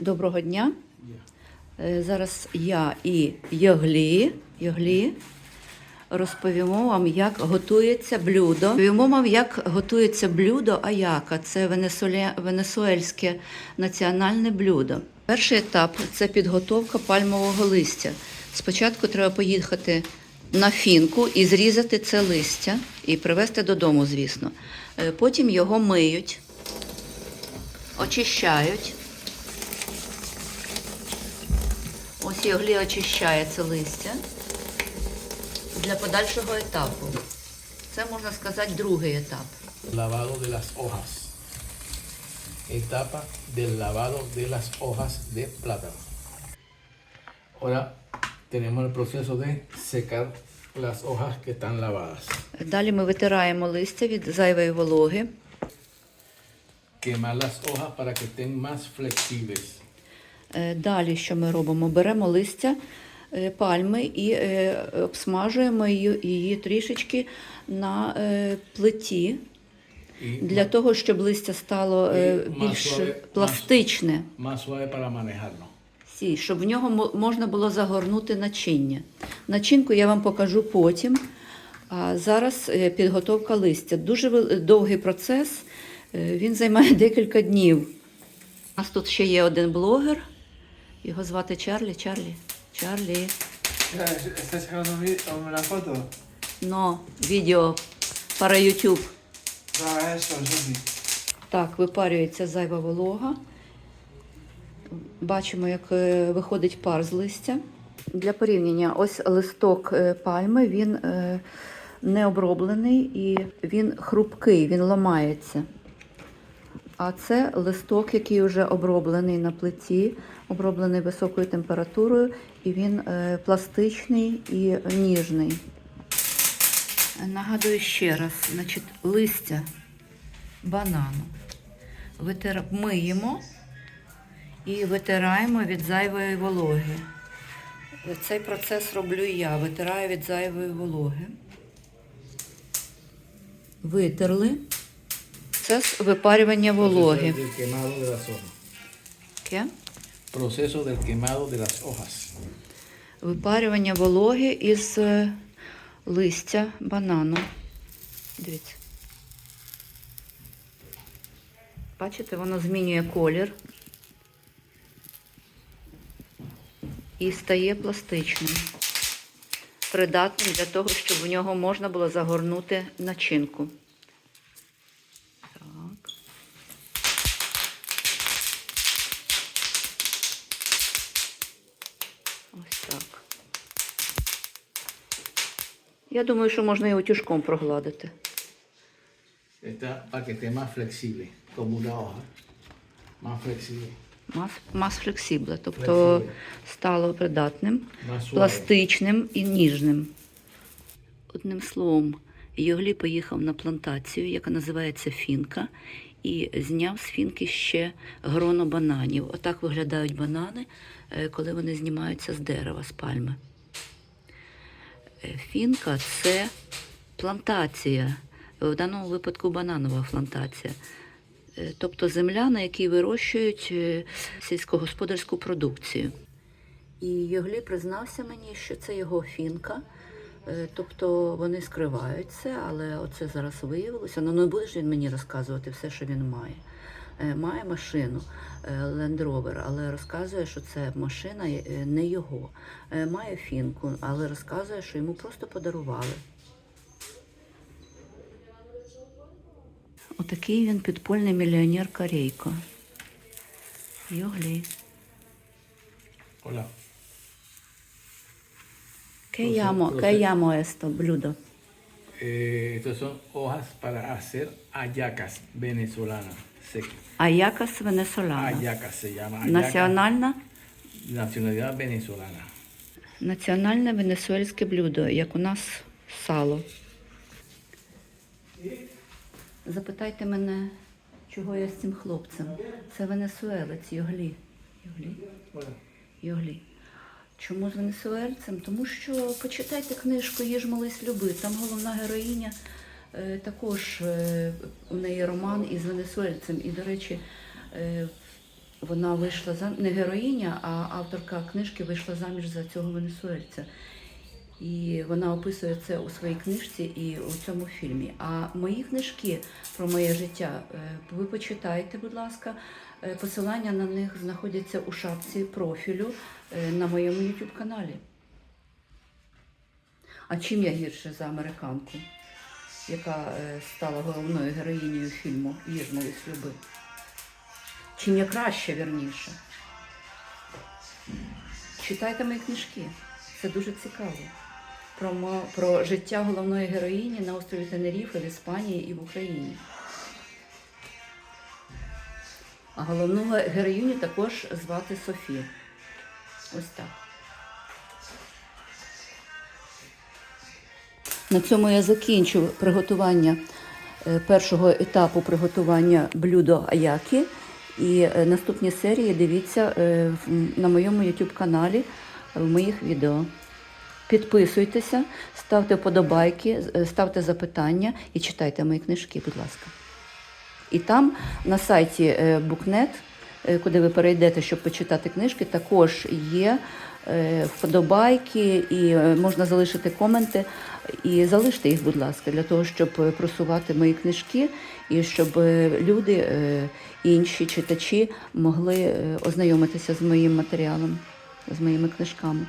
Доброго дня. Е, Зараз я і Йоглі, Йоглі розповімо вам, як готується блюдо. Розповімо вам, як готується блюдо аяка. Це венесуельське національне блюдо. Перший етап це підготовка пальмового листя. Спочатку треба поїхати на фінку і зрізати це листя і привезти додому, звісно. Е, Потім його миють, очищають. Ось Йоглі очищає це листя для подальшого етапу. Це можна сказати другий етап. Lavado de las hojas. Etapa del lavado de las hojas de plátano. Ahora tenemos el proceso de secar las hojas que están lavadas. Далі ми витираємо листя від зайвої вологи. Quemar las hojas para que estén más flexibles. Е, Далі, що ми робимо? Беремо листя е, пальми і е, обсмажуємо її, трішечки на плиті для того, щоб листя стало більш пластичне. щоб в нього можна було загорнути начиння. Начинку я вам покажу потім. А зараз підготовка листя. Дуже довгий процес, він займає декілька днів. У нас тут ще є один блогер. Його звати Чарлі. Чарлі. Чарлі. ¿Estás foto? Но відео para YouTube. Eso. Так, випарюється зайва волога. Бачимо, як е, виходить пар з листя. Для порівняння, ось листок е, пальми, він е, не оброблений і він хрупкий, він ламається. А це листок, який вже оброблений на плиті, оброблений високою температурою, і він е, пластичний і ніжний. Нагадую ще раз, значить, листя банану. Витир... Миємо і витираємо від зайвої вологи. Цей процес роблю я. Витираю від зайвої вологи. Витерли. Випарювання вологи. Proceso del quemado de las hojas. Таке. Proceso del quemado de las hojas. Випарювання вологи із е, листя банану. Дивіться. Бачите, воно змінює колір і стає пластичним, придатним для того, щоб в нього можна було загорнути начинку. Я думаю, що можна його тюшком прогладити. Está para que esté más flexible, como una hoja. Más flexible. Мас, мас флексібле, тобто стало придатним, пластичним і ніжним. Одним словом, Йоглі поїхав на плантацію, яка називається Фінка, і зняв з фінки ще гроно бананів. Отак виглядають банани, е, коли вони знімаються з дерева, з пальми. Фінка це плантація, в даному випадку бананова плантація. Е, Тобто земля, на якій вирощують е, сільськогосподарську продукцію. І Йоглі признався мені, що це його фінка. Е, Тобто вони скривають це, але оце зараз виявилося. Ну не буде ж він мені розказувати все, що він має. Е, Має машину е, Land Rover, але розказує, що це машина е, не його. Має фінку, але розказує, що йому просто подарували. Отакий він підпольний мільйонер Корейко. Йоглі. Hola. ¿Qué llamo, ¿qué llamo esto, блюдо? Estas son hojas para hacer hallacas venezolanas. Аякас венесоляна. Hallacas se llama. Національна, Nacionalidad venezolana. національне венесуельське блюдо, як у нас сало. Запитайте мене, чого я з цим хлопцем. Це венесуелець Йоглі. Йоглі? Йоглі. Чому з венесуельцем? Тому що почитайте книжку Їж молись люби. Там головна героїня також е, у неї роман із венесуельцем. І, до речі, е, Вона вийшла за не героїня, а авторка книжки вийшла заміж за цього венесуельця. І вона описує це у своїй книжці і у цьому фільмі. А мої книжки про моє життя е, ви почитайте, будь ласка. Е, Посилання на них знаходяться у шапці профілю е, на моєму YouTube каналі. А чим я гірше за американку, яка е, стала головною героїнею фільму Їж мої слюби? Чим я краще, вірніше? Читайте мої книжки. Це дуже цікаво. Про, про життя головної героїні на острові Тенеріфе в Іспанії і в Україні. А головну ге- героїню також звати Софія. Ось так. На цьому я закінчу приготування е, першого етапу приготування блюдо аякі. І е, наступні серії дивіться е, на моєму YouTube каналі в моїх відео. Підписуйтеся, ставте вподобайки, ставте запитання і читайте мої книжки, будь ласка. І там на сайті Букнет, куди ви перейдете, щоб почитати книжки, також є е, вподобайки і е, можна залишити коменти. І залиште їх, будь ласка, для того, щоб е, просувати мої книжки і щоб е, люди, е, інші читачі могли е, ознайомитися з моїм матеріалом, з моїми книжками.